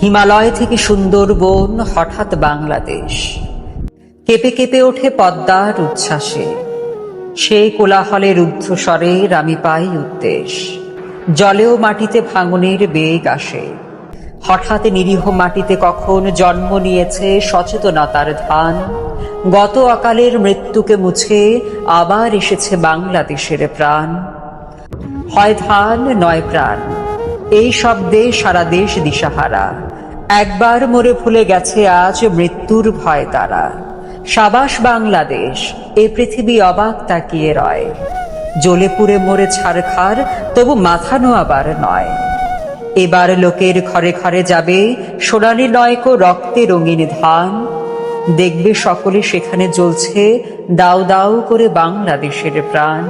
হিমালয় থেকে সুন্দরবন, হঠাৎ বাংলাদেশ। কেঁপে কেঁপে ওঠে পদ্মার উচ্ছ্বাসে। সেই কোলাহলের রুদ্ধস্বরের আমি পাই উদ্দেশ। জলেও মাটিতে ভাঙনের বেগ আসে। হঠাৎ নিরীহ মাটিতে কখন জন্ম নিয়েছে সচেতনতার ধান। গত অকালের মৃত্যুকে মুছে আবার এসেছে বাংলাদেশের প্রাণ। হয় ধান, নয় প্রাণ। এই শব্দে সারা দেশ দিশাহারা। একবার মরে ভুলে গেছে আজ মৃত্যুর ভয় তারা। সাবাস বাংলাদেশ, এ পৃথিবী অবাক তাকিয়ে রয়। জ্বলে পুড়ে মরে ছাড়খার তবু মাথা নোয়াবার নয়। এবার লোকের ঘরে ঘরে যাবে সোনালি নয়কো রক্তে রঙিন ধান। দেখবে সকলে সেখানে জ্বলছে দাও দাউ করে বাংলাদেশের প্রাণ।